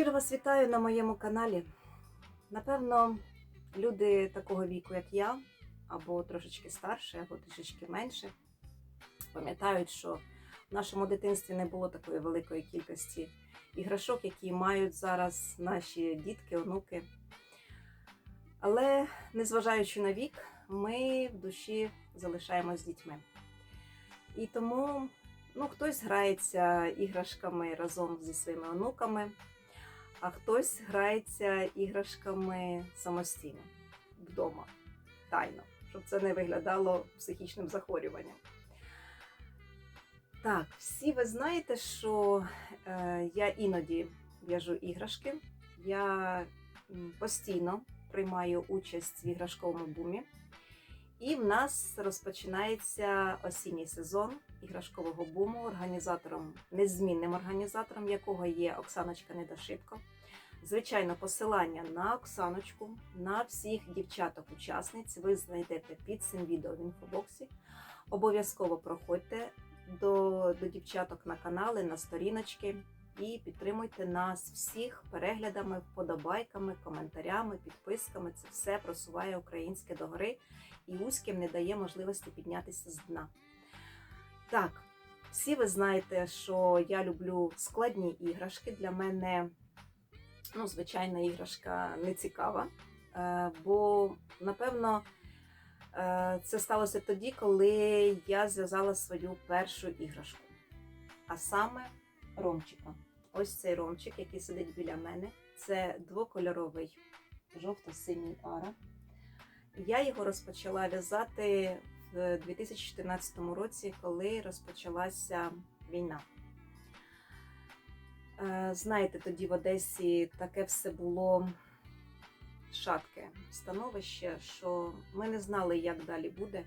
Щиро вас вітаю на моєму каналі. Напевно, люди такого віку, як я, або трошечки старше, або трішечки менше, пам'ятають, що в нашому дитинстві не було такої великої кількості іграшок, які мають зараз наші дітки, онуки. Але незважаючи на вік, ми в душі залишаємось з дітьми. І тому ну, хтось грається іграшками разом зі своїми онуками, а хтось грається іграшками самостійно вдома, тайно, щоб це не виглядало психічним захворюванням. Так, всі ви знаєте, що е, я іноді в'яжу іграшки. Я постійно приймаю участь в іграшковому бумі. І в нас розпочинається осінній сезон іграшкового буму, організатором, незмінним організатором якого є Оксаночка Недошитко. Звичайно, посилання на Оксаночку, на всіх дівчаток-учасниць ви знайдете під цим відео в інфобоксі. Обов'язково проходьте до, до дівчаток на канали, на сторіночки і підтримуйте нас всіх переглядами, вподобайками, коментарями, підписками. Це все просуває українське догори і узьким не дає можливості піднятися з дна. Так, всі ви знаєте, що я люблю складні іграшки. Для мене, ну, звичайна іграшка не цікава, е, бо, напевно, е, це сталося тоді, коли я зв'язала свою першу іграшку. А саме ромчика. Ось цей ромчик, який сидить біля мене. Це двокольоровий жовто-синій ара. Я його розпочала в'язати в 2014 році, коли розпочалася війна. Е, Знаєте, тоді в Одесі таке все було шатке становище, що ми не знали, як далі буде.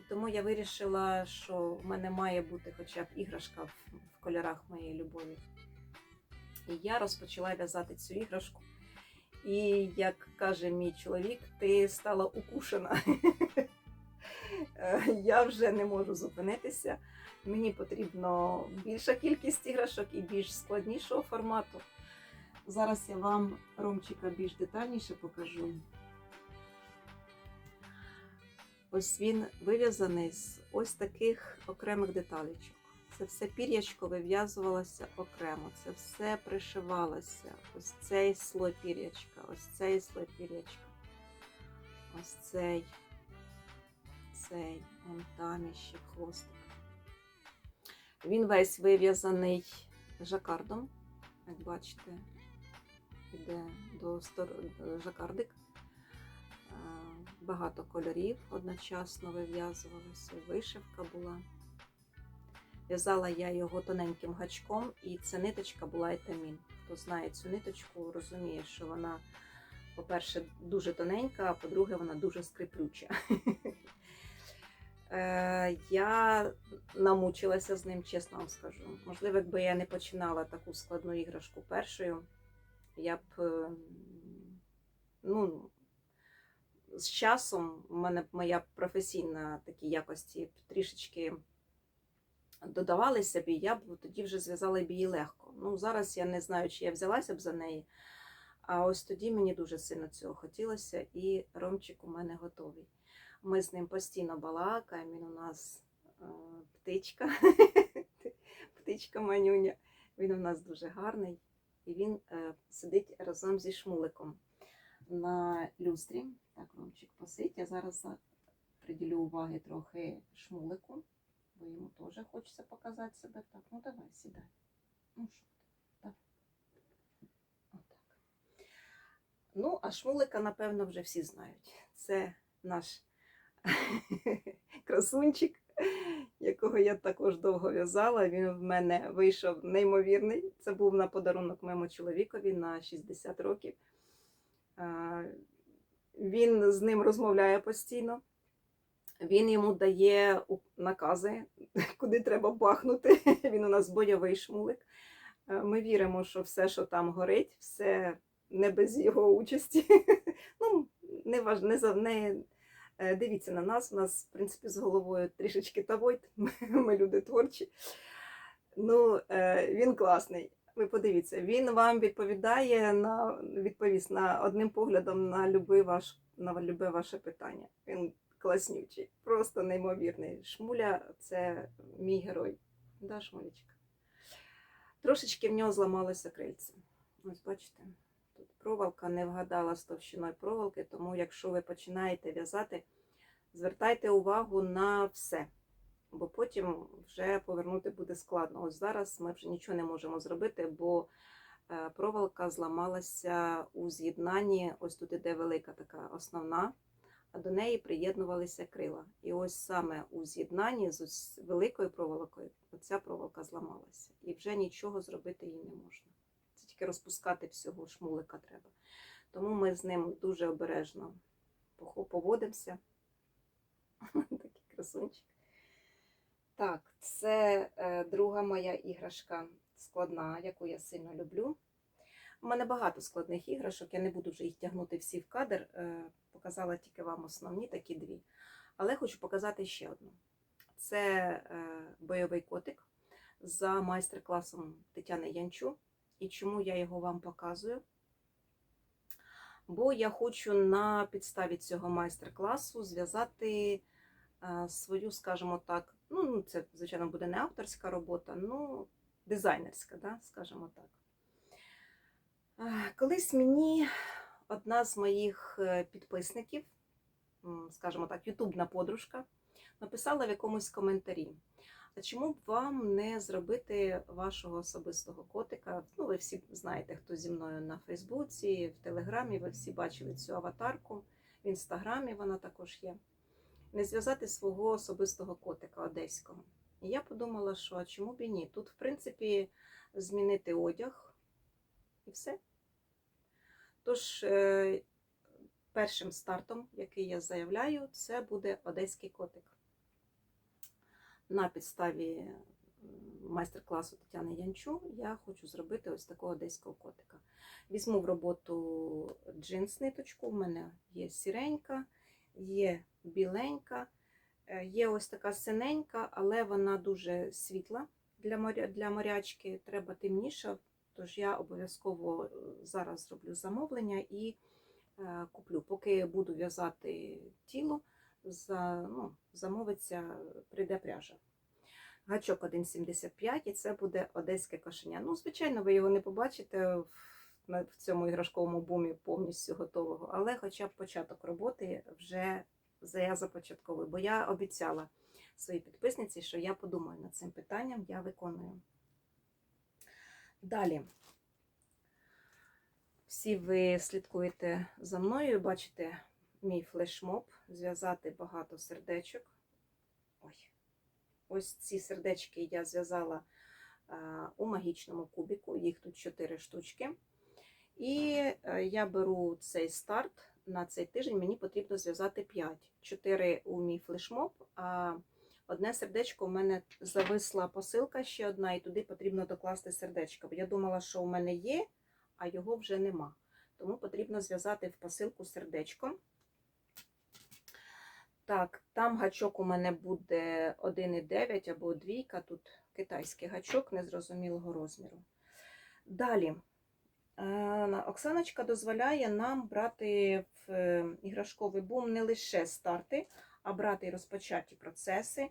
І тому я вирішила, що в мене має бути хоча б іграшка в, в кольорах моєї любові. І я розпочала в'язати цю іграшку. І як каже мій чоловік, ти стала укушена. Е, Я вже не можу зупинитися. Мені потрібно більша кількість іграшок і більш складнішого формату. Зараз я вам ромчика більш детальніше покажу. Ось він вив'язаний з ось таких окремих деталечок. Це все пір'ячко вив'язувалося окремо, це все пришивалося. Ось цей слой пір'ячка, ось цей слой пір'ячка, ось цей, цей, вон там іще хвостик. Він весь вив'язаний жакардом, як бачите, іде до стор- жакардик. Багато кольорів одночасно вив'язувалося, вишивка була. В'язала я його тоненьким гачком, і ця ниточка була етамін. Хто знає цю ниточку, розуміє, що вона, по-перше, дуже тоненька, а по-друге, вона дуже скриплюча. Е, Я намучилася з ним, чесно вам скажу. Можливо, якби я не починала таку складну іграшку першою, я б е, ну, з часом в мене моя професійна такі якості трішечки додавалися б, і я б тоді вже зв'язала б її легко. Ну, зараз я не знаю, чи я взялася б за неї. А ось тоді мені дуже сильно цього хотілося, і ромчик у мене готовий. Ми з ним постійно балакаємо, він у нас е, птичка, птичка манюня. Він у нас дуже гарний. І він е, сидить разом зі шмуликом на люстрі. Так, Ромчик посидь. Я зараз приділю уваги трохи шмулику, бо йому теж хочеться показати себе. Так, ну давай, сідай. Ну що ти? Отак. Ну, а шмулика, напевно, вже всі знають. Це наш красунчик, якого я також довго в'язала. Він в мене вийшов неймовірний. Це був на подарунок моєму чоловікові на 60 років. Він з ним розмовляє постійно. Він йому дає накази, куди треба бахнути. Він у нас бойовий шмулик. Ми віримо, що все, що там горить, все не без його участі. Ну, не важ... не, не... е, Дивіться на нас. У нас, в принципі, з головою трішечки тавойт. Ми люди творчі. Ну, е, він класний. Ви подивіться, він вам відповідає на відповість на одним поглядом на любе ваш на любе ваше питання. Він класнючий, просто неймовірний. Шмуля це мій герой. Да, Шмулечка? Трошечки в нього зламалося крильце. Ось бачите, проволока не вгадала з товщиною проволоки, тому якщо ви починаєте в'язати, звертайте увагу на все бо потім вже повернути буде складно. Ось зараз ми вже нічого не можемо зробити, бо е, проволока зламалася у з'єднанні. Ось тут іде велика така основна, а до неї приєднувалися крила. І ось саме у з'єднанні з великою проволокою оця проволока зламалася. І вже нічого зробити їй не можна. Тільки розпускати всього шмулика треба. Тому ми з ним дуже обережно поводимося. Такий красунчик. Так, це е, друга моя іграшка складна, яку я сильно люблю. У мене багато складних іграшок, я не буду вже їх тягнути всі в кадр. Е, показала тільки вам основні такі дві. Але хочу показати ще одну. Це е, бойовий котик за майстер-класом Тетяни Янчу. І чому я його вам показую? Бо я хочу на підставі цього майстер-класу зв'язати е, свою, скажімо так, ну, це, звичайно, буде не авторська робота, ну, дизайнерська, да, скажімо так. Е, Колись мені одна з моїх е, підписників, скажімо так, ютубна подружка, написала в якомусь коментарі. А чому б вам не зробити вашого особистого котика? Ну, ви всі знаєте, хто зі мною на Фейсбуці, в Телеграмі, ви всі бачили цю аватарку, в інстаграмі вона також є. Не зв'язати свого особистого котика одеського. І я подумала, що а чому б і ні? Тут, в принципі, змінити одяг і все. Тож, е, першим стартом, який я заявляю, це буде одеський котик. На підставі майстер-класу Тетяни Янчу я хочу зробити ось такого одеського котика. Візьму в роботу джинс-ниточку, у мене є сіренька, є біленька, е, є ось така синенька, але вона дуже світла для, моря, для морячки, треба темніша. Тож я обов'язково е, зараз зроблю замовлення і е, куплю. Поки буду в'язати тіло, за, ну, замовиться, прийде пряжа. Гачок 1,75 і це буде одеське кошеня. Ну, звичайно, ви його не побачите в, цьому іграшковому бумі повністю готового, але хоча б початок роботи вже я започатковую, бо я обіцяла своїй підписниці, що я подумаю над цим питанням, я виконую. Далі. Всі ви слідкуєте за мною, бачите мій флешмоб, зв'язати багато сердечок. Ой. Ось ці сердечки я зв'язала у магічному кубіку, їх тут 4 штучки. І е, я беру цей старт на цей тиждень, мені потрібно зв'язати 5. 4 у мій флешмоб, а одне сердечко у мене зависла посилка ще одна, і туди потрібно докласти сердечко. Я думала, що у мене є, а його вже нема. Тому потрібно зв'язати в посилку сердечко. Так, там гачок у мене буде 1,9 або двійка. Тут китайський гачок незрозумілого розміру. Далі. Е, Оксаночка дозволяє нам брати в е, іграшковий бум не лише старти, а брати і розпочаті процеси.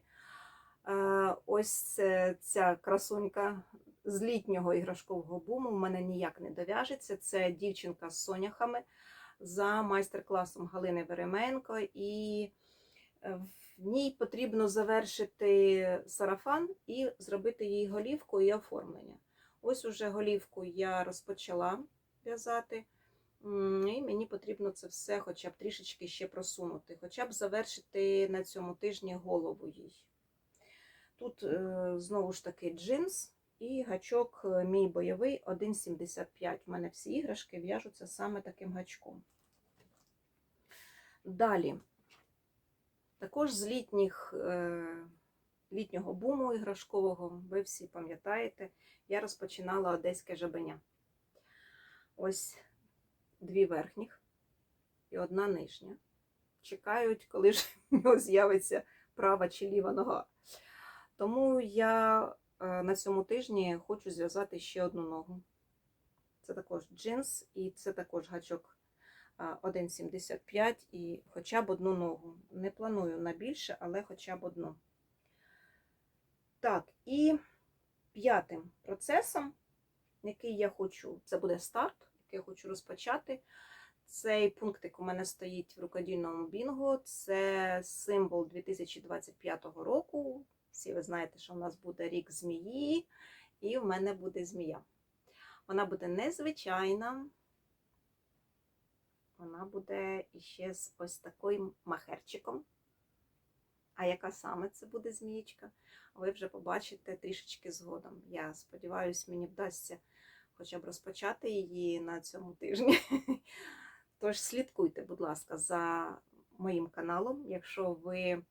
Е, Ось ця красунька з літнього іграшкового буму в мене ніяк не дов'яжеться. Це дівчинка з соняхами за майстер-класом Галини Веременко. І в ній потрібно завершити сарафан і зробити їй голівку і оформлення. Ось уже голівку я розпочала в'язати, і мені потрібно це все хоча б трішечки ще просунути, хоча б завершити на цьому тижні голову їй. Тут е, знову ж таки джинс і гачок е, мій бойовий 1,75. У мене всі іграшки в'яжуться саме таким гачком. Далі. Також з літніх, е, літнього буму іграшкового, ви всі пам'ятаєте, я розпочинала одеське жабеня. Ось дві верхніх і одна нижня. Чекають, коли ж в нього з'явиться права чи ліва нога. Тому я е, на цьому тижні хочу зв'язати ще одну ногу. Це також джинс, і це також гачок 1,75 і хоча б одну ногу. Не планую на більше, але хоча б одну. Так, і п'ятим процесом, який я хочу, це буде старт, який я хочу розпочати. Цей пунктик у мене стоїть в рукодільному бінго. Це символ 2025 року. Всі ви знаєте, що у нас буде рік змії, і в мене буде змія. Вона буде незвичайна. Вона буде іще з ось таким махерчиком. А яка саме це буде змієчка? Ви вже побачите трішечки згодом. Я сподіваюся, мені вдасться хоча б розпочати її на цьому тижні. Тож слідкуйте, будь ласка, за моїм каналом. Якщо ви е,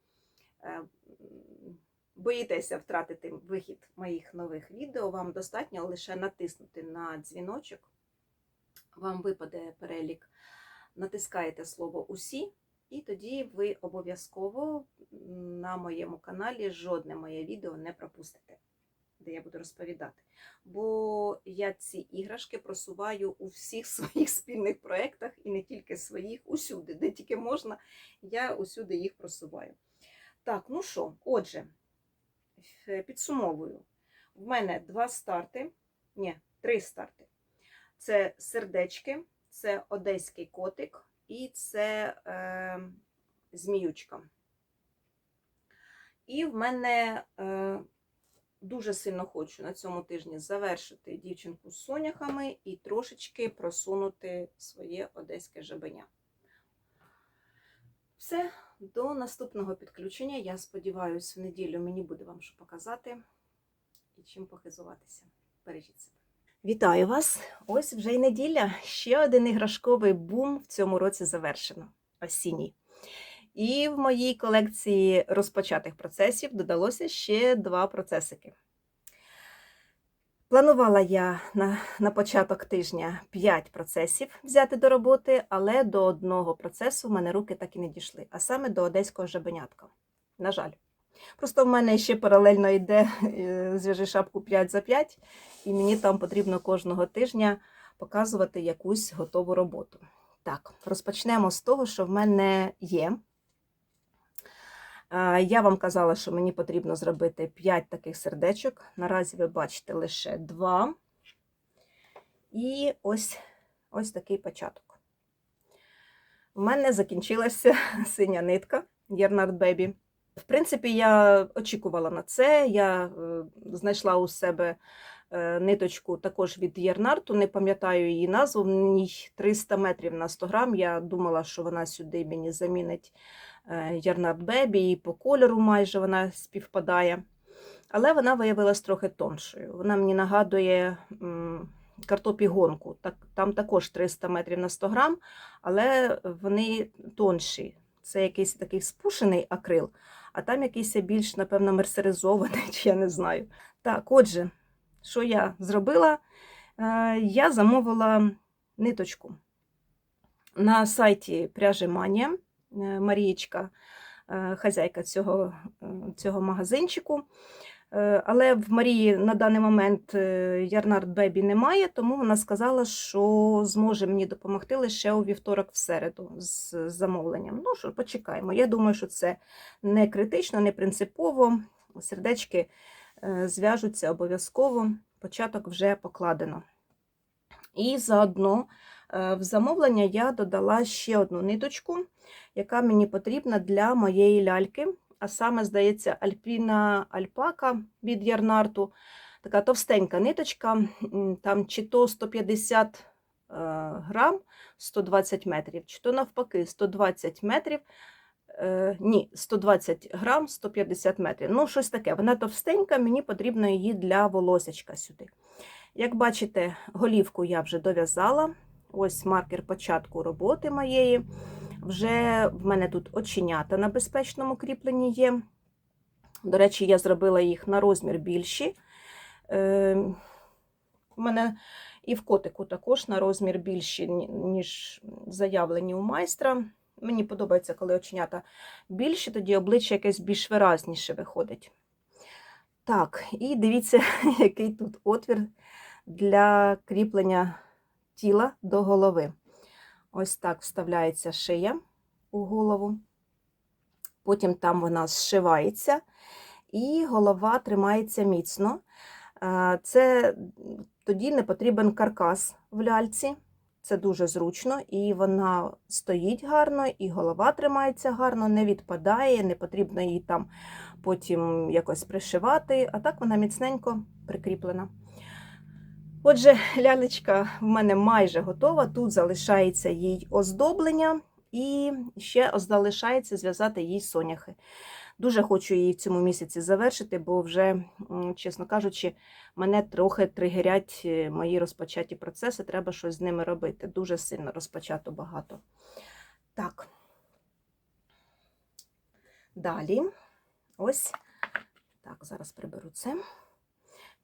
боїтеся втратити вихід моїх нових відео, вам достатньо лише натиснути на дзвіночок. Вам випаде перелік, натискаєте слово Усі, і тоді ви обов'язково на моєму каналі жодне моє відео не пропустите, де я буду розповідати. Бо я ці іграшки просуваю у всіх своїх спільних проєктах і не тільки своїх, усюди, де тільки можна, я усюди їх просуваю. Так, ну що, отже, підсумовую. В мене два старти, ні, три старти. Це сердечки, це одеський котик і це е, зміючка. І в мене е, дуже сильно хочу на цьому тижні завершити дівчинку з соняхами і трошечки просунути своє одеське жабеня. Все, до наступного підключення. Я сподіваюся, в неділю мені буде вам що показати і чим похизуватися. Бережіть себе. Вітаю вас! Ось вже й неділя. Ще один іграшковий бум в цьому році завершено. Осінній. І в моїй колекції розпочатих процесів додалося ще два процесики. Планувала я на, на початок тижня 5 процесів взяти до роботи, але до одного процесу в мене руки так і не дійшли, а саме до одеського жабенятка. На жаль. Просто в мене ще паралельно йде е, зв'яжи шапку 5 за 5, і мені там потрібно кожного тижня показувати якусь готову роботу. Так, розпочнемо з того, що в мене є. Я вам казала, що мені потрібно зробити 5 таких сердечок. Наразі ви бачите лише 2. І ось, ось такий початок. У мене закінчилася синя нитка Єрнард Бебі. В принципі, я очікувала на це. Я е, знайшла у себе е, ниточку також від Єрнарту, не пам'ятаю її назву, в ній 300 метрів на 100 грам. Я думала, що вона сюди мені замінить е, Єрнард Бебі, і по кольору майже вона співпадає. Але вона виявилась трохи тоншою. Вона мені нагадує картопі-гонку. Там також 300 метрів на 100 грам, але вони тонші. Це якийсь такий спушений акрил, а там якийсь більш, напевно, мерсеризований, чи я не знаю. Так, отже, що я зробила? Е, Я замовила ниточку на сайті пряжі Манія. Е, Марієчка, е, хазяйка цього, цього магазинчику. Е, Але в Марії на даний момент е, Ярнард Бебі немає, тому вона сказала, що зможе мені допомогти лише у вівторок в середу з замовленням. Ну що, почекаємо. Я думаю, що це не критично, не принципово. Сердечки е, зв'яжуться обов'язково, початок вже покладено. І заодно в замовлення я додала ще одну ниточку, яка мені потрібна для моєї ляльки а саме, здається, Альпіна Альпака від Ярнарту. Така товстенька ниточка, там чи то 150 е, грам 120 метрів, чи то навпаки 120 метрів. Е, ні, 120 грам 150 метрів. Ну, щось таке. Вона товстенька, мені потрібно її для волосечка сюди. Як бачите, голівку я вже дов'язала. Ось маркер початку роботи моєї. Вже в мене тут оченята на безпечному кріпленні є. До речі, я зробила їх на розмір більші. Е, У мене і в котику також на розмір більші, ніж заявлені у майстра. Мені подобається, коли оченята більші, тоді обличчя якесь більш виразніше виходить. Так, і дивіться, який тут отвір для кріплення тіла до голови. Ось так вставляється шия у голову. Потім там вона зшивається, і голова тримається міцно. Це тоді не потрібен каркас в ляльці. Це дуже зручно, і вона стоїть гарно, і голова тримається гарно, не відпадає, не потрібно її там потім якось пришивати, а так вона міцненько прикріплена. Отже, лялечка в мене майже готова. Тут залишається їй оздоблення, і ще залишається зв'язати їй соняхи. Дуже хочу її в цьому місяці завершити, бо вже, чесно кажучи, мене трохи тригерять е, мої розпочаті процеси. Треба щось з ними робити. Дуже сильно розпочато багато. Так. Далі. Ось. Так, зараз приберу це.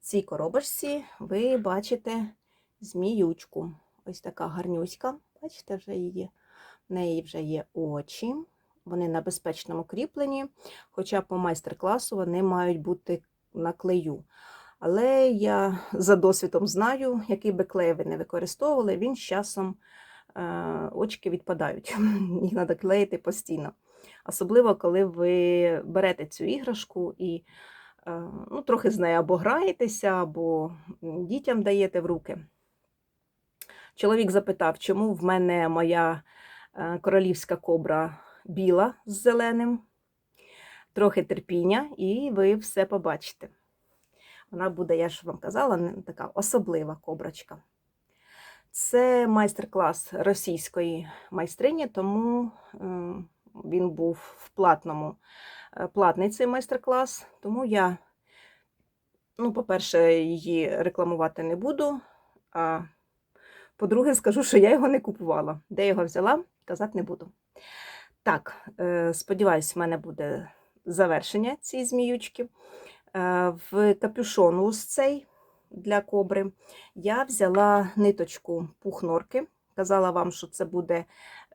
Цій коробочці ви бачите зміючку. Ось така гарнюська. Бачите, вже її. В неї вже є очі. Вони на безпечному кріпленні, хоча по майстер-класу вони мають бути на клею. Але я за досвідом знаю, який би клей ви не використовували, він з часом е, очки відпадають. Їх треба клеїти постійно. Особливо, коли ви берете цю іграшку і ну, трохи з нею або граєтеся, або дітям даєте в руки. Чоловік запитав, чому в мене моя е, королівська кобра біла з зеленим, трохи терпіння, і ви все побачите. Вона буде, я ж вам казала, така особлива коброчка. Це майстер-клас російської майстрині, тому е, він був в платному, е, платний цей майстер-клас. Тому я, ну, по-перше, її рекламувати не буду. А по-друге, скажу, що я його не купувала. Де його взяла, казати не буду. Так, е, сподіваюсь, в мене буде завершення цієї зміючки. Е, В капюшон ось цей для кобри я взяла ниточку пух-норки. Казала вам, що це буде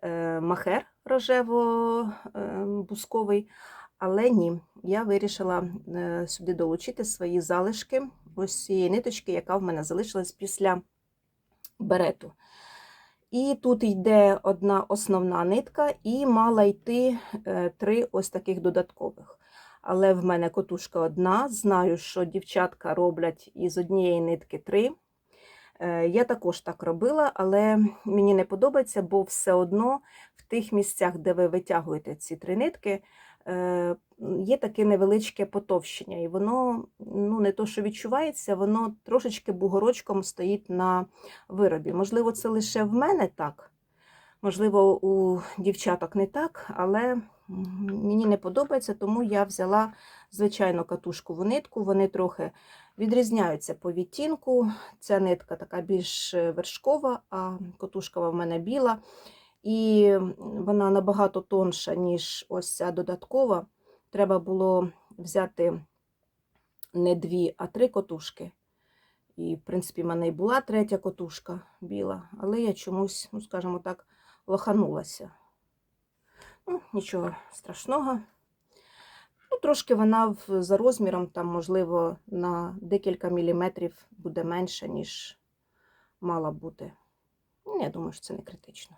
е, махер рожево-бусковий, але ні, я вирішила е, сюди долучити свої залишки ось цієї ниточки, яка в мене залишилась після берету. І тут йде одна основна нитка, і мала йти е, три ось таких додаткових. Але в мене котушка одна. Знаю, що дівчатка роблять із однієї нитки три. Е, Я також так робила, але мені не подобається, бо все одно в тих місцях, де ви витягуєте ці три нитки, є таке невеличке потовщення. І воно ну, не то, що відчувається, воно трошечки бугорочком стоїть на виробі. Можливо, це лише в мене так. Можливо, у дівчаток не так, але мені не подобається, тому я взяла звичайну катушкову нитку. Вони трохи відрізняються по відтінку. Ця нитка така більш вершкова, а катушкова в мене біла. І вона набагато тонша, ніж ось ця додаткова. Треба було взяти не дві, а три котушки. І, в принципі, в мене і була третя котушка біла, але я чомусь, ну, скажімо так, лоханулася. Ну, нічого страшного. Ну, трошки вона за розміром, там, можливо, на декілька міліметрів буде менша, ніж мала бути. Ну, я думаю, що це не критично.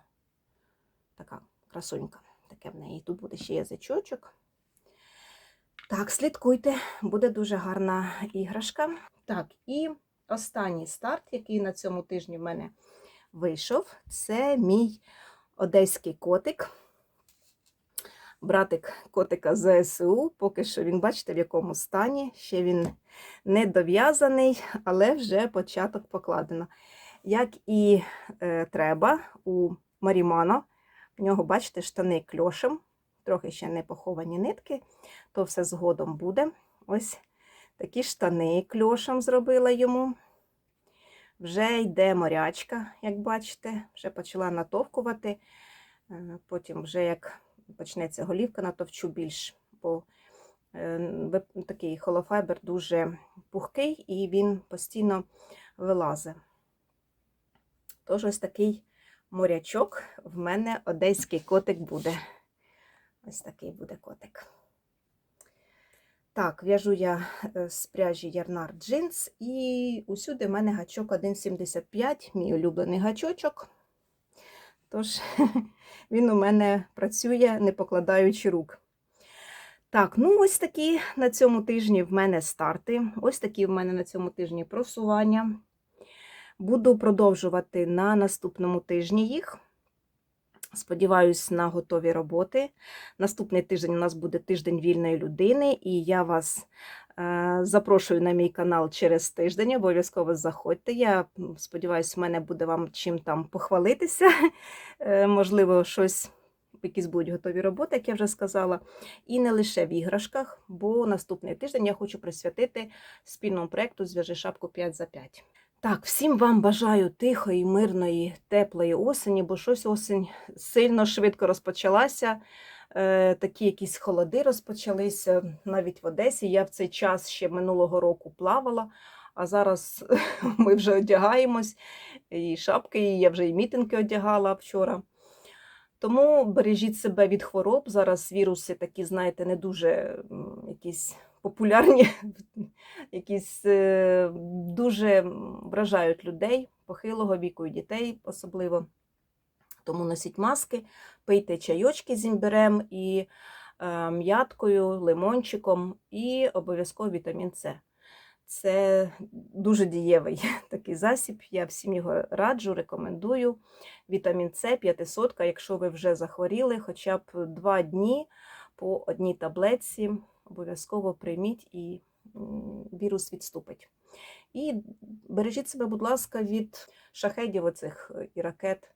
Така красунька. Таке в неї. Тут буде ще язичочок. Так, слідкуйте, буде дуже гарна іграшка. Так, і останній старт, який на цьому тижні в мене вийшов, це мій одеський котик. Братик котика ЗСУ. Поки що він, бачите, в якому стані. Ще він не дов'язаний, але вже початок покладено. Як і е, треба у Марімано, в нього, бачите, штани кльошем, трохи ще не поховані нитки, то все згодом буде. Ось такі штани кльошем зробила йому. Вже йде морячка, як бачите, вже почала натовкувати. Е, Потім, вже як почнеться голівка, натовчу більш, бо е, такий холофайбер дуже пухкий і він постійно вилазить. Тож ось такий морячок в мене одеський котик буде. Ось такий буде котик. Так, в'яжу я е, з пряжі Ярнар джинс і усюди в мене гачок 1,75, мій улюблений гачочок. Тож він у мене працює, не покладаючи рук. Так, ну ось такі на цьому тижні в мене старти. Ось такі в мене на цьому тижні просування. Буду продовжувати на наступному тижні їх. Сподіваюсь на готові роботи. Наступний тиждень у нас буде тиждень вільної людини, і я вас е, запрошую на мій канал через тиждень. Обов'язково заходьте. Я сподіваюся, в мене буде вам чим там похвалитися. Е, можливо, щось, якісь будуть готові роботи, як я вже сказала. І не лише в іграшках, бо наступний тиждень я хочу присвятити спільному проєкту Зв'яжи шапку 5 за 5. Так, всім вам бажаю тихої, мирної, теплої осені, бо щось осінь сильно швидко розпочалася. Е, такі якісь холоди розпочалися навіть в Одесі. Я в цей час ще минулого року плавала, а зараз ми вже одягаємось, і шапки, і я вже і мітинги одягала вчора. Тому бережіть себе від хвороб. Зараз віруси такі, знаєте, не дуже якісь популярні, якісь е, дуже вражають людей похилого віку і дітей особливо. Тому носіть маски, пийте чайочки з імбирем і е, м'яткою, лимончиком і обов'язково вітамін С. Це дуже дієвий такий засіб. Я всім його раджу, рекомендую. Вітамін С 500, якщо ви вже захворіли, хоча б два дні по одній таблетці обов'язково прийміть і вірус відступить. І бережіть себе, будь ласка, від шахедів оцих е, і ракет.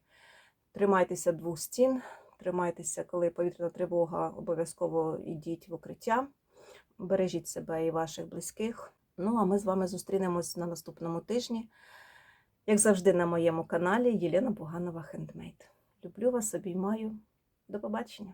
Тримайтеся двох стін, тримайтеся, коли повітряна тривога, обов'язково йдіть в укриття. Бережіть себе і ваших близьких. Ну, а ми з вами зустрінемось на наступному тижні, як завжди, на моєму каналі Єлена Буганова Хендмейд. Люблю вас, обіймаю. До побачення!